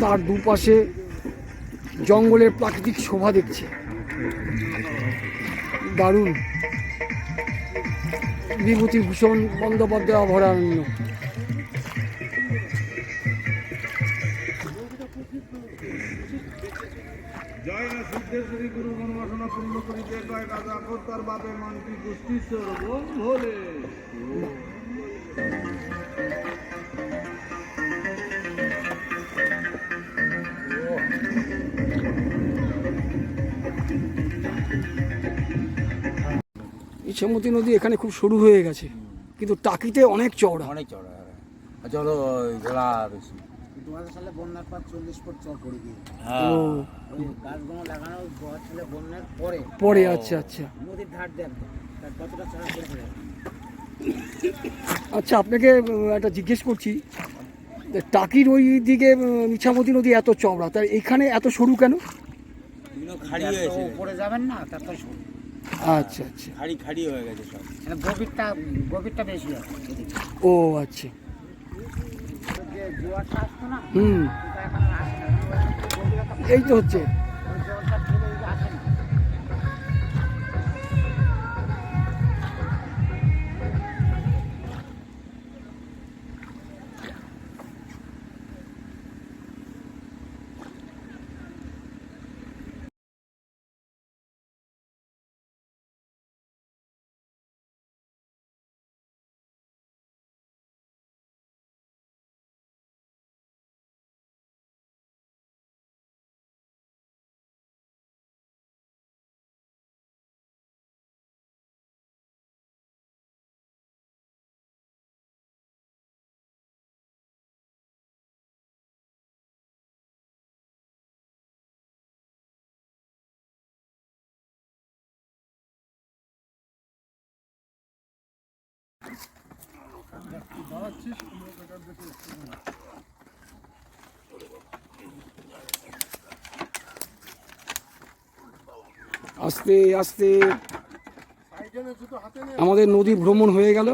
তার দুপাশে জঙ্গলের প্রাকৃতিক শোভা দেখছে। দারুণ। বিভূতিভূষণ বন্দ্যোপাধ্যায় অভয়ারণ্য। জয় না গুরু ইছামতি নদী এখানে খুব সরু হয়ে গেছে। কিন্তু টাকিতে অনেক চওড়া। অনেক চড়া আচ্ছা হলো বেশি। দু হাজার সালে বন্যার পর চল্লিশ ফুট চর পড়ে গিয়ে হ্যাঁ। গাছগুলো লাগানো দু হাজার সালে বন্যার পরে। পরে আচ্ছা আচ্ছা। নদীর ধার দেন। তার কতটা চড়া আচ্ছা আপনাকে একটা জিজ্ঞেস করছি। টাকির ওই দিকে উম, ইছামতি নদী এত চওড়া তার এখানে এত সরু কেন? খাড়ি উপরে যাবেন না তার তো সরু। আচ্ছা আচ্ছা। খাড়ি খাড়ি হয়ে গেছে সব। মানে গভীরটা গভীরটা বেশি আছে ও আচ্ছা। যে জোয়ারটা আসতো না হুম। এই তো হচ্ছে। আস্তে আস্তে। আমাদের নদী ভ্রমণ হয়ে গেল।